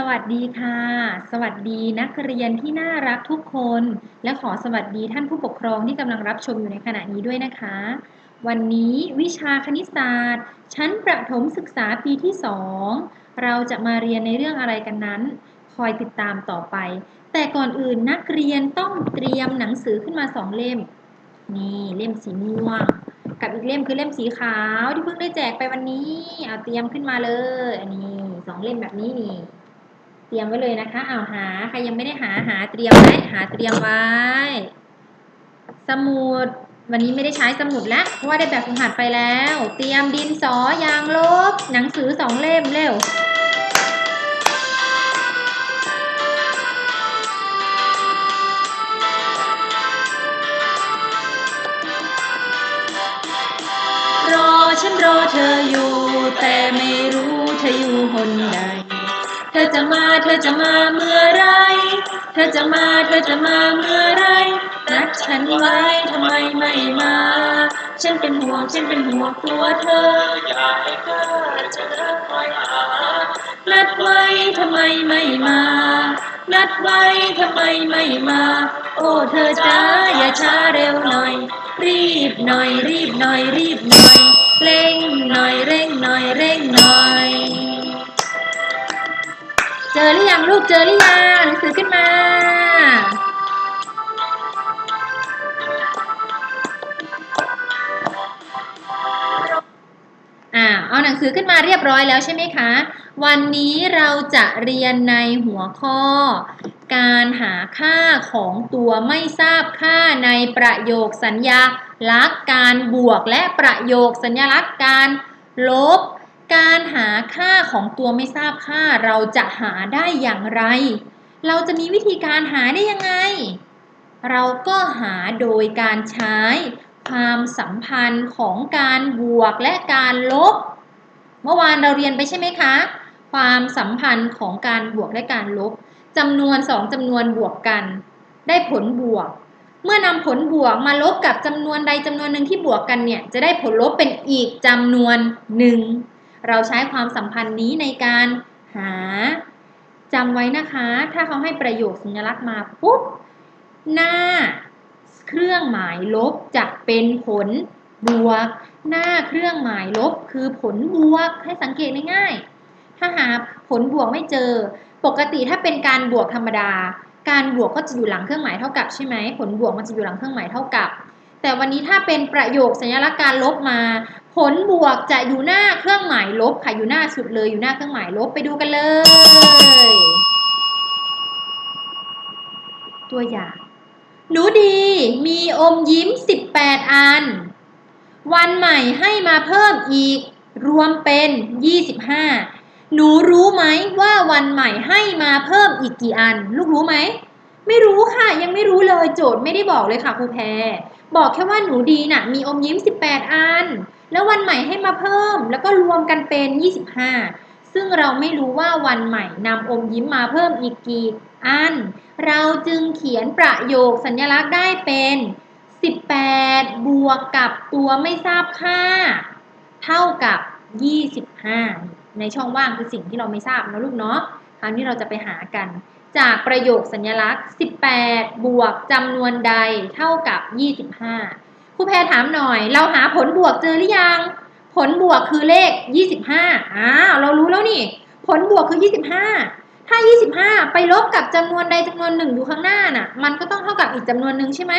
สวัสดีค่ะ สวัสดีนักเรียนที่น่ารักทุกคน และขอสวัสดีท่านผู้ปกครองที่กำลังรับชมอยู่ในขณะนี้ด้วยนะคะ วันนี้วิชาคณิตศาสตร์ ชั้นประถมศึกษาปีที่ 2 เราจะมาเรียนในเรื่องอะไรกันนั้น คอยติดตามต่อไป แต่ก่อนอื่นนักเรียนต้องเตรียมหนังสือขึ้นมาสองเล่ม นี่เล่มสีม่วง กับอีกเล่มคือเล่มสีขาวที่เพิ่งได้แจกไปวันนี้ เอาเตรียมขึ้นมาเลย อันนี้สองเล่มแบบนี้นี่ เตรียมไว้เลยนะคะเอาหาใครยังไม่ได้หาหาเตรียมไว้หาเตรียมไว้ สมุด วันนี้ไม่ได้ใช้สมุดแล้วเพราะว่าได้แบบฝึกหัดไปแล้ว เตรียมดินสอยางลบ หนังสือสองเล่มเร็วรอฉันรอเธออยู่ แต่ไม่รู้เธออยู่หนใด อจะมาเธอจะมาเมื่อไร เธอจะมาเธอจะมาเมื่อไร นัดฉันไว้ทำไมไม่มา ฉันเป็นห่วงฉันเป็นห่วงกลัวเธอ อยากให้เธอเจอคอยหา นัดไว้ทำไมไม่มา นัดไว้ทำไมไม่มา โอ้เธอจ้าอย่าช้าเร็วหน่อย รีบหน่อยรีบหน่อยรีบหน่อย เร่งหน่อยเร่งหน่อยเร่งหน่อย เจอหรือยังลูกเจอหรือยังหนังสือขึ้นมาอ่าเอาหนังสือขึ้นมาเรียบร้อยแล้วใช่ไหมคะ วันนี้เราจะเรียนในหัวข้อ การหาค่าของตัวไม่ทราบค่าในประโยคสัญญาลักษณ์การบวกและประโยคสัญลักษณ์การลบ การหาค่าของตัวไม่ทราบค่าเราจะหาได้อย่างไร เราจะมีวิธีการหาได้ยังไง เราก็หาโดยการใช้ความสัมพันธ์ของการบวกและการลบ เมื่อวานเราเรียนไปใช่ไหมคะ ความสัมพันธ์ของการบวกและการลบจำนวนสองจำนวนบวกกัน ได้ผลบวก เมื่อนำผลบวกมาลบกับจำนวนใดจำนวนหนึ่งที่บวกกันเนี่ย จะได้ผลลบเป็นอีกจำนวนหนึ่ง เราใช้ความสัมพันธ์นี้ในการหาจำไว้นะคะ ถ้าเขาให้ประโยคสัญลักษณ์มาปุ๊บ หน้าเครื่องหมายลบจะเป็นผลบวก หน้าเครื่องหมายลบคือผลบวกให้สังเกตง่ายๆถ้าหาผลบวกไม่เจอ ปกติถ้าเป็นการบวกธรรมดา การบวกก็จะอยู่หลังเครื่องหมายเท่ากับใช่ไหมผลบวกมันจะอยู่หลังเครื่องหมายเท่ากับ แต่วันนี้ถ้าเป็นประโยคสัญลักษณ์การลบมา ผลบวกจะอยู่หน้าเครื่องหมายลบค่ะอยู่หน้าสุดเลยอยู่หน้าเครื่องหมายลบไปดูกันเลย ตัวอย่างหนูดีมีอมยิ้ม 18 อัน วันใหม่ให้มาเพิ่มอีก รวมเป็น 25 หนูรู้ไหมว่าวันใหม่ให้มาเพิ่มอีกกี่อัน ลูกรู้ไหม ไม่รู้ค่ะยังไม่รู้เลยโจทย์ไม่ได้บอกเลยค่ะครูแพรบอกแค่ว่าหนูดีน่ะมีอมยิ้ม 18 อัน แล้ววันใหม่ให้มาเพิ่ม แล้วก็รวมกันเป็น 25 ซึ่งเราไม่รู้ว่าวันใหม่นำอมยิ้มมาเพิ่มอีกกี่อัน เราจึงเขียนประโยคสัญลักษณ์ได้เป็น 18 บวกกับตัวไม่ทราบค่า เท่ากับ 25 ในช่องว่างคือสิ่งที่เราไม่ทราบนะลูกเนาะ คราวนี้เราจะไปหากัน จากประโยคสัญลักษณ์ 18 บวกจำนวนใดเท่ากับ 25 ครูแพรถามหน่อย เราหาผลบวกเจอหรือยัง ผลบวกคือเลข 25อ้าวเรารู้แล้วนี่ ผลบวกคือ 25 ถ้า 25 ไปลบกับจำนวนใดจำนวนหนึ่งอยู่ข้างหน้าน่ะ มันก็ต้องเท่ากับอีกจำนวนหนึ่งใช่ไหม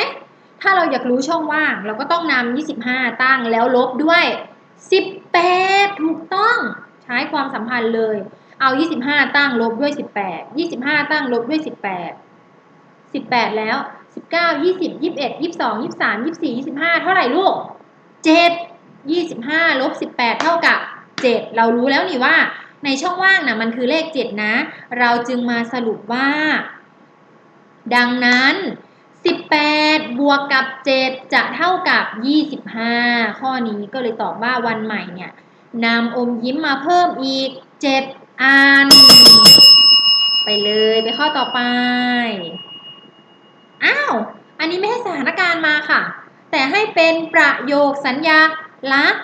ถ้าเราอยากรู้ช่องว่าง เราก็ต้องนำ25 ตั้งแล้วลบด้วย 18 ถูกต้องใช้ความสัมพันธ์เลย เอา 25 ตั้งลบด้วย 18 25 ตั้งลบด้วย 18 18 แล้ว 19 20 21 22 23 24 25 เท่าไหร่ลูก 7 25ลบ18 เท่ากับ 7 เรารู้แล้วนี่ว่า ในช่องว่างนะมันคือเลข 7 นะ เราจึงมาสรุปว่า ดังนั้น 18 บวกกับ 7 จะเท่ากับ 25 ข้อนี้ก็เลยตอบว่าวันใหม่เนี่ยนำอมยิ้มมาเพิ่มอีก 7 อัน ไปเลย ไปข้อต่อไป อ้าว อันนี้ไม่ให้สถานการณ์มาค่ะ แต่ให้เป็นประโยคสัญญาลักษณ์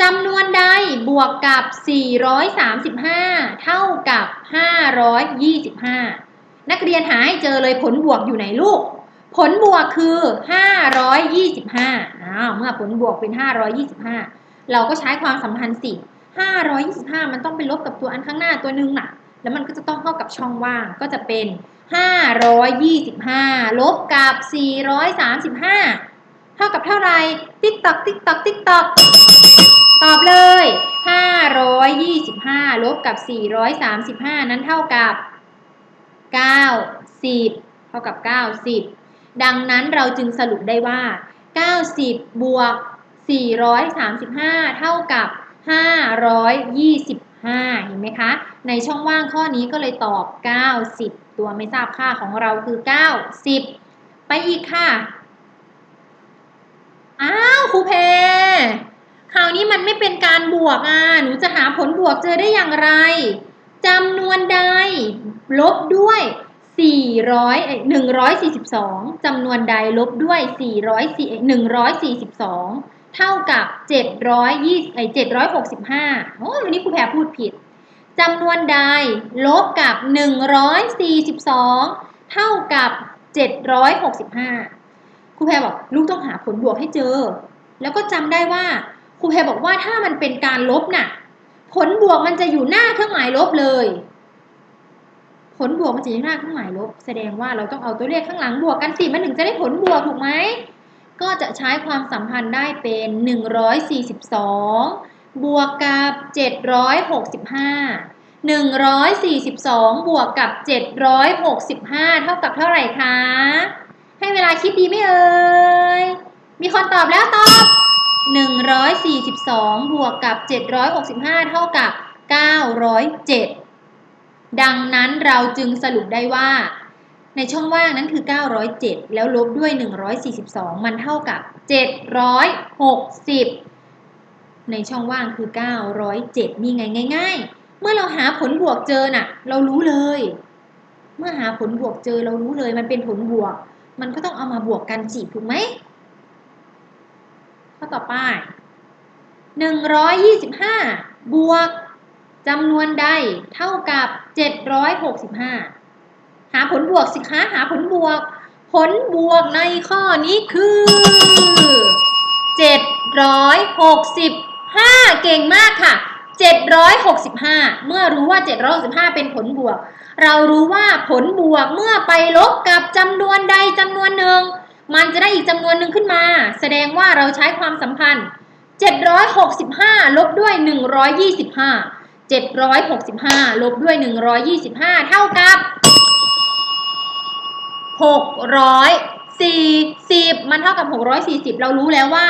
จำนวนใดบวกกับ 435 เท่ากับ 525 นักเรียนหาให้เจอเลยผลบวกอยู่ไหนลูก ผลบวกคือ 525อ้าวเมื่อผลบวกเป็น 525 เราก็ใช้ความสัมพันธ์สิ525 มันต้องไปลบกับตัวอันข้างหน้าตัวหนึงน่ะ แล้วมันก็จะต้องเข้ากับช่องว่างก็จะเป็น 525 ลบกับ 435 เท่ากับเท่าไหร่ติ๊กตอกติ๊กตอกติ๊กตอกตอบเลย 525 ลบกับ 435 นั้นเท่ากับ 90 เท่ากับ 90 ดังนั้นเราจึงสรุปได้ว่า 90 บวก 435 เท่ากับ 5 เห็นไหมคะ ในช่องว่างข้อนี้ก็เลยตอบ 90 ตัวไม่ทราบค่าของเราคือ 90 ไปอีกค่ะ อ้าวครูเพคราวนี้มันไม่เป็นการบวกอะ หนูจะหาผลบวกเจอได้อย่างไรจำนวนใด ลบด้วย 400เอ้ย142จำนวนใดลบด้วย 400 142 เท่ากับ720ไอ้765โอ้ยวันนี้ครูแพรพูดผิดจำนวนใดลบกับ 142 เท่ากับ 765 ครูแพรบอกลูกต้องหาผลบวกให้เจอ แล้วก็จำได้ว่าครูแพรบอกว่าถ้ามันเป็นการลบน่ะ ผลบวกมันจะอยู่หน้าเครื่องหมายลบเลย ผลบวกมันจะอยู่หน้าเครื่องหมายลบ แสดงว่าเราต้องเอาตัวเลขข้างหลังบวกกันสิมันถึงจะได้ผลบวกถูกไหม ก็จะใช้ความสัมพันธ์ได้เป็น 142 บวกกับ 765 142 บวกกับ 765 เท่ากับเท่าไหร่คะ ให้เวลาคิดดีไหมเอ่ย มีคนตอบแล้วตอบ 142 บวกกับ 765 เท่ากับ 907 ดังนั้นเราจึงสรุปได้ว่า ในช่องว่างนั้นคือ 907 แล้วลบด้วย 142 มันเท่ากับ 760 ในช่องว่างคือ 907 นี่ไงง่ายๆ เมื่อเราหาผลบวกเจอน่ะ เรารู้เลย เมื่อหาผลบวกเจอเรารู้เลย มันเป็นผลบวก มันก็ต้องเอามาบวกกันสิถูกไหมข้อต่อไป 125 บวกจำนวนใดเท่ากับ 765 หาผลบวกสิคะหาผลบวก ผลบวกในข้อนี้คือ765 เก่งมากค่ะ 765 เมื่อรู้ว่า 765 เป็นผลบวก เรารู้ว่าผลบวกเมื่อไปลบกับจำนวนใดจำนวนหนึ่ง มันจะได้อีกจำนวนหนึ่งขึ้นมา แสดงว่าเราใช้ความสัมพันธ์ 765 ลบด้วย 125 765 ลบด้วย 125 เท่ากับ 640 มันเท่ากับ 640 เรารู้แล้วว่า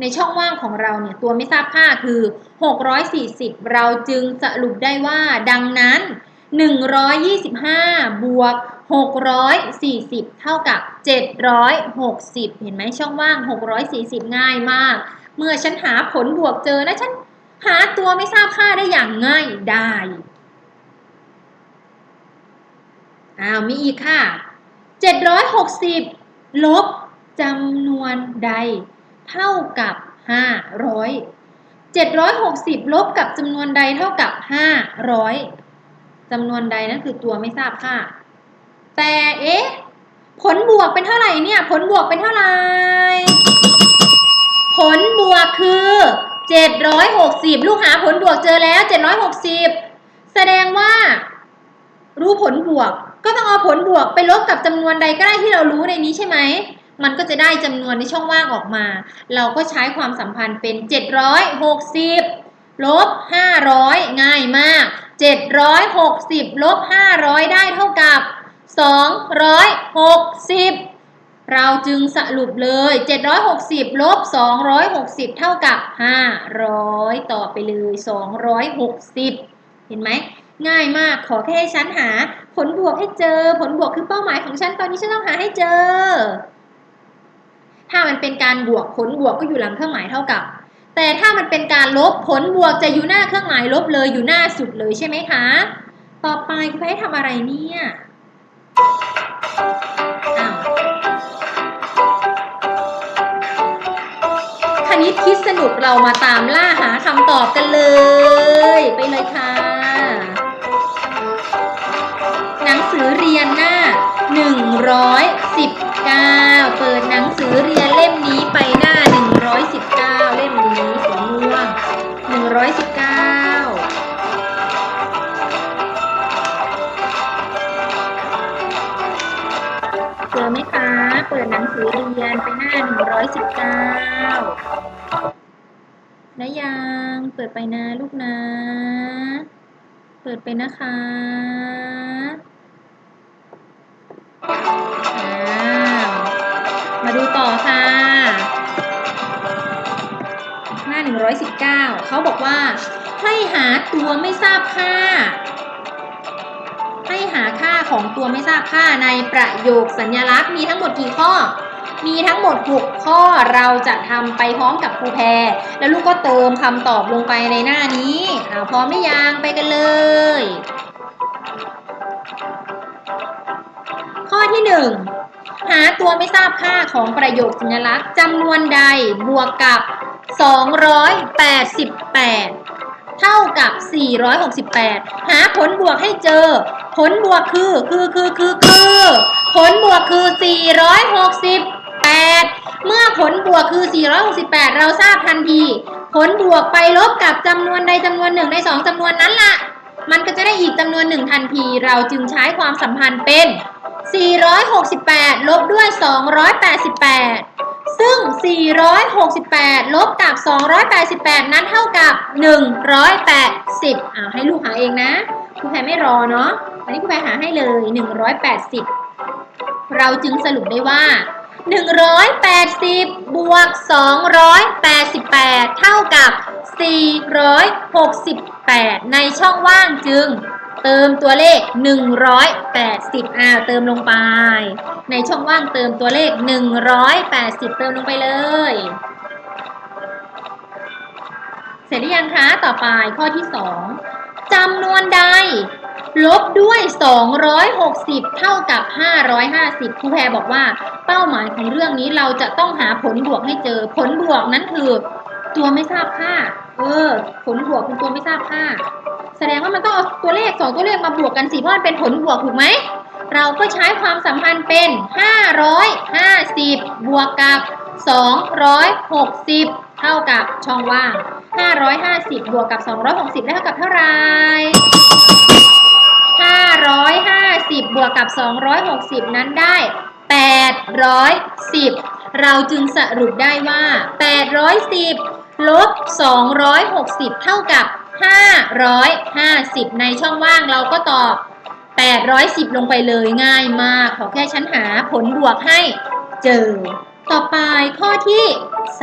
ในช่องว่างของเราเนี่ยตัวไม่ทราบค่าคือ 640 เราจึงสรุปได้ว่าดังนั้น 125 บวก 640 เท่ากับ 760 เห็นไหมช่องว่าง 640 ง่ายมาก เมื่อฉันหาผลบวกเจอนะฉันหาตัวไม่ทราบค่าได้อย่างง่ายได้อ้าวมีอีกค่ะ 760 ลบจำนวนใด เท่ากับ 500 760 ลบกับจำนวนใดเท่ากับ 500จำนวนใดนั่นคือตัวไม่ทราบค่า แต่เอ๊ะ ผลบวกเป็นเท่าไหร่เนี่ย ผลบวกเป็นเท่าไหร่ ผลบวกคือ 760 ลูกหาผลบวกเจอแล้ว 760 แสดงว่า รู้ผลบวก ก็ต้องเอาผลบวกไปลบกับจำนวนใดก็ได้ที่เรารู้ในนี้ใช่ไหม มันก็จะได้จำนวนในช่องว่างออกมา เราก็ใช้ความสัมพันธ์เป็น 760ลบ500 ง่ายมาก 760ลบ500 ได้เท่ากับ 260 เราจึงสรุปเลย 760ลบ260 เท่ากับ 500 ต่อไปเลย 260 เห็นไหม ง่ายมากขอแค่ให้ฉันหา ผลบวกให้เจอ ผลบวกคือเป้าหมายของฉันตอนนี้ฉันต้องหาให้เจอ ถ้ามันเป็นการบวกผลบวกก็อยู่หลังเครื่องหมายเท่ากับ แต่ถ้ามันเป็นการลบผลบวกจะอยู่หน้าเครื่องหมายลบเลยอยู่หน้าสุดเลยใช่ไหมคะ ต่อไปคุณให้ทำอะไรเนี่ยอ้าวคณินี้คิดสนุกเรามาตามล่าหาคำตอบกันเลย ไปเลยค่ะ ยนหน้า 119 เปิดหนังสือเรียนเล่มนี้ไปหน้า 119 เล่มนี้สีม่วง119เจอไหมคะ เปิดหนังสือเรียนไปหน้า 119นะยัง เปิดไปนะลูกนะ เปิดไปนะคะ 119 เขาบอกว่าให้หาตัวไม่ทราบค่า ให้หาค่าของตัวไม่ทราบค่าในประโยคสัญลักษณ์มีทั้งหมดกี่ข้อ มีทั้งหมด 6 ข้อเราจะทำไปพร้อมกับครูแพร แล้วลูกก็เติมคำตอบลงไปในหน้านี้อาพร้อมไม่ยังไปกันเลย ข้อที่ 1หาตัวไม่ทราบค่าของประโยคสัญลักษณ์จำนวนใดบวกกับ 288 เท่ากับ 468 หาผลบวกให้เจอ ผลบวกคือคือคือคือคือผลบวกคือ 468 เมื่อผลบวกคือ 468 เราทราบทันที ผลบวกไปลบกับจำนวนใดจำนวนหนึ่งในสองจำนวนนั้นล่ะ มันก็จะได้อีกจำนวนหนึ่งทันที เราจึงใช้ความสัมพันธ์เป็น 468 ลบด้วย 288 ซึ่ง 468 ลบกับ 288 นั้นเท่ากับ 180อ้าวให้ลูกหาเองนะครูแพรไม่รอเนาะ อันนี้ครูแพรหาให้เลย 180 เราจึงสรุปได้ว่า 180 บวก 288 เท่ากับ 468 ในช่องว่างจึง เติมตัวเลข 180อ่าเติมลงไป ในช่องว่างเติมตัวเลข 180 เติมลงไปเลย เสร็จหรือยังคะ ต่อไปข้อที่ 2จำนวนใด ลบด้วย 260 เท่ากับ 550ครูแพรบอกว่าเป้าหมายของเรื่องนี้เราจะต้องหาผลบวกให้เจอ ผลบวกนั้นคือ ตัวไม่ทราบค่า เออ ผลบวกคือตัวไม่ทราบค่า แสดงว่ามันต้องเอาตัวเลขสองตัวเลขมาบวกกันสิเพราะมันเป็นผลบวกถูกไหม เราก็ใช้ความสัมพันธ์เป็น 550 บวกกับ 260เท่ากับช่องว่าง 550 บวกกับ 260 ได้เท่ากับเท่าไหร่ 550 บวกกับ 260 นั้นได้ 810 เราจึงสรุปได้ว่า 810 ลบ 260 เท่ากับ 550 ในช่องว่างเราก็ตอบ 810 ลงไปเลยง่ายมาก ขอแค่ฉันหาผลบวกให้เจอ ต่อไปข้อที่ 3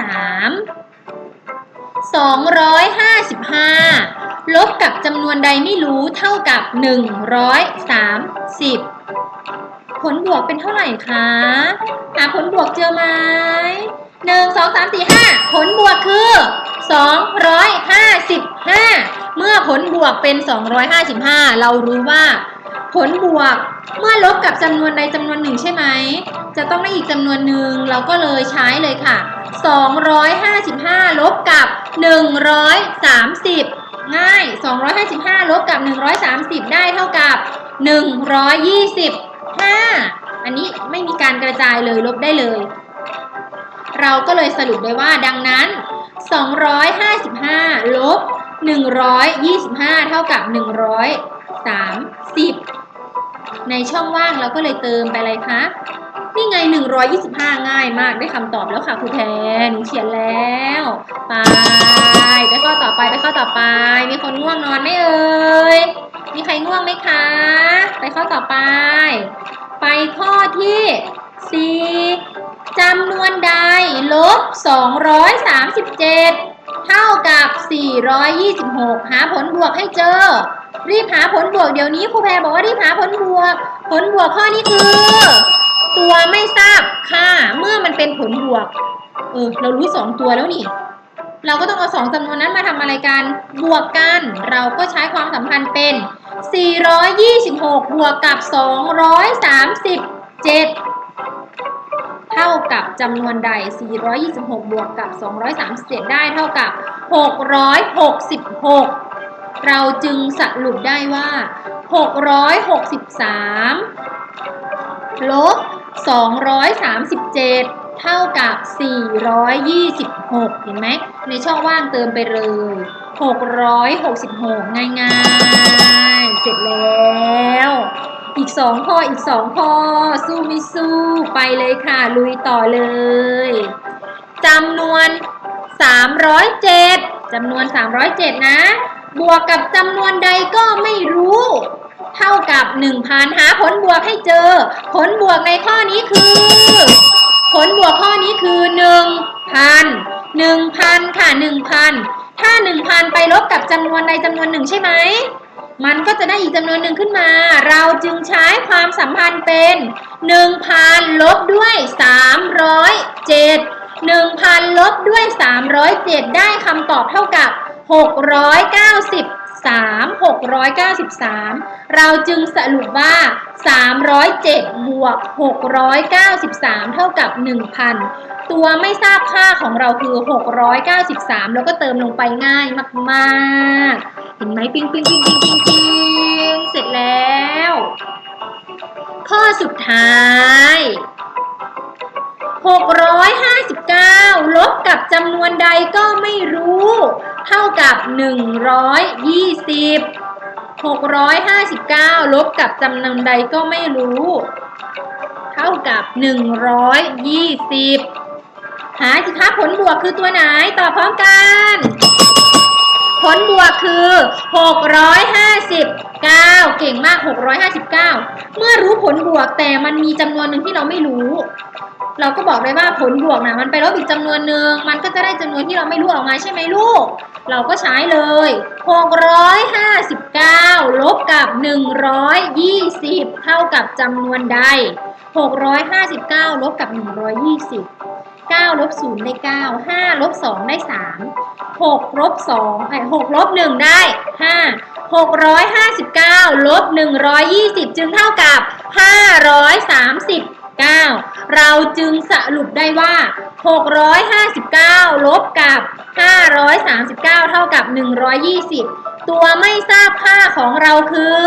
255 ลบกับจำนวนใดไม่รู้เท่ากับ 130 ผลบวกเป็นเท่าไหร่คะหาผลบวกเจอไหมหนึ่งสองสามสี่ห้าผลบวกคือสองร้อยห้าสิบห้าเมื่อผลบวกเป็นสองร้อยห้าสิบห้าเรารู้ว่า ผลบวกเมื่อลบกับจำนวนใดจำนวนหนึ่งใช่ไหม จะต้องได้อีกจำนวนหนึ่งเราก็เลยใช้เลยค่ะ255ลบกับ130ง่ามสิบ ง่าย 255 ลบกับ 130 ได้เท่ากับ 125 อันนี้ไม่มีการกระจายเลยลบได้เลย เราก็เลยสรุปได้ว่าดังนั้น 255 ลบ 125 เท่ากับ 130 ในช่องว่างเราก็เลยเติมไปอะไรคะ นี่ไง 125 ง่ายมากได้คำตอบแล้วค่ะครูแพรหนูเขียนแล้ว ไปไปข้อต่อไปไปข้อต่อไป มีคนง่วงนอนไหมเอ่ยมีใครง่วงไหมคะ ไปข้อต่อไป ไปข้อที่ 4จำนวนใดลบ 237 เท่ากับ 426 หาผลบวกให้เจอ รีบหาผลบวกเดี๋ยวนี้ครูแพรบอกว่ารีบหาผลบวก ผลบวกข้อนี้คือ ตัวไม่ทราบค่าเมื่อมันเป็นผลบวก เออ เรารู้สองตัวแล้วนี่ เราก็ต้องเอาสองจำนวนนั้นมาทำอะไรกัน บวกกัน เราก็ใช้ความสัมพันธ์เป็น 426 บวกกับ 237 เท่ากับจำนวนใด 426 บวกกับ 237 ได้เท่ากับ 666 เราจึงสรุปได้ว่า 663 ลบ 237 เท่ากับ 426 เห็นไหม ในช่องว่างเติมไปเลย 666 ง่ายๆ เสร็จแล้ว อีกสองข้อ อีกสองข้อ สู้ไม่สู้ ไปเลยค่ะ ลุยต่อเลย จำนวน 307จำนวน 307 นะ บวกกับจำนวนใดก็ไม่รู้ เท่ากับ 1,000 หาผลบวกให้เจอ ผลบวกในข้อนี้คือ ผลบวกข้อนี้คือ 1,000 1,000 ค่ะ 1,000 ถ้า 1,000 ไปลบกับจำนวนใดจำนวนหนึ่งใช่ไหม มันก็จะได้อีกจำนวนหนึ่งขึ้นมา เราจึงใช้ความสัมพันธ์เป็น 1,000 ลบด้วย 307 1,000 ลบด้วย 307 ได้คำตอบเท่ากับ 693 693 เราจึงสรุปว่า 307 บวก 693 เท่ากับ 1,000 ตัวไม่ทราบค่าของเราคือ 693 แล้วก็เติมลงไปง่ายมากๆ เห็นไหมปิ้งปิ้งปิ้งปิ้งปิ้งปิ้งเสร็จแล้ว ข้อสุดท้าย659 ลบกับจำนวนใดก็ไม่รู้ เท่ากับ 120 659 ลบกับจำนวนใดก็ไม่รู้ เท่ากับ 120 หาสิคะผลบวกคือตัวไหน ตอบพร้อมกัน ผลบวกคือ 659 เก่งมาก 659 เมื่อรู้ผลบวกแต่มันมีจำนวนหนึ่งที่เราไม่รู้ เราก็บอกเลยว่าผลบวกนะมันไปลบอีกจำนวนหนึ่งมันก็จะได้จำนวนที่เราไม่รู้ออกมาใช่ไหมลูก เราก็ใช้เลย 659 ลบกับ 120 เท่ากับจำนวนใด 659 ลบกับ 120 9ลบ0ได้ 9 5ลบ2ได้ 3 6ลบ2ไอ้6ลบ1ได้ 5 659ลบ120 จึงเท่ากับ 539 เราจึงสรุปได้ว่า 659 ลบกับ 539 เท่ากับ 120 ตัวไม่ทราบค่าของเราคือ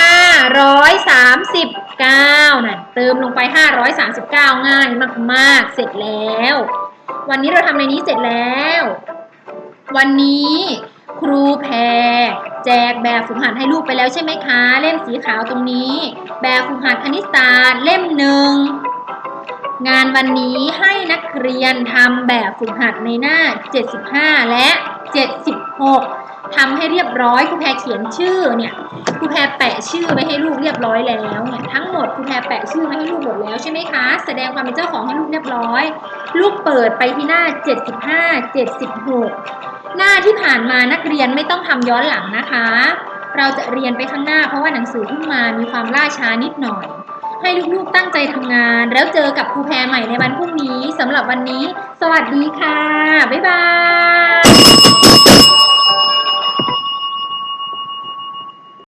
539น่ะเติมลงไป 539 ง่ายมากๆ เสร็จแล้ว วันนี้เราทำในนี้เสร็จแล้ว วันนี้ครูแพรแจกแบบฝึกหัดให้ลูกไปแล้วใช่ไหมคะ เล่มสีขาวตรงนี้ แบบฝึกหัดคณิตศาสตร์เล่มหนึ่งงานวันนี้ให้นักเรียนทำแบบฝึกหัดในหน้า 75 และ 76 ทำให้เรียบร้อยครูแพรเขียนชื่อเนี่ยครูแพรแปะชื่อไว้ให้ลูกเรียบร้อยแล้วเนี่ยทั้งหมดครูแพรแปะชื่อไว้ให้ลูกหมดแล้วใช่ไหมคะ แสดงความเป็นเจ้าของให้ลูกเรียบร้อย ลูกเปิดไปที่หน้า 75 76 หน้าที่ผ่านมานักเรียนไม่ต้องทำย้อนหลังนะคะ เราจะเรียนไปข้างหน้าเพราะว่าหนังสือเพิ่งมามีความล่าช้านิดหน่อยให้ลูกๆตั้งใจทำงาน แล้วเจอกับครูแพรใหม่ในวันพรุ่งนี้สำหรับวันนี้ สวัสดีค่ะ บ๊ายบาย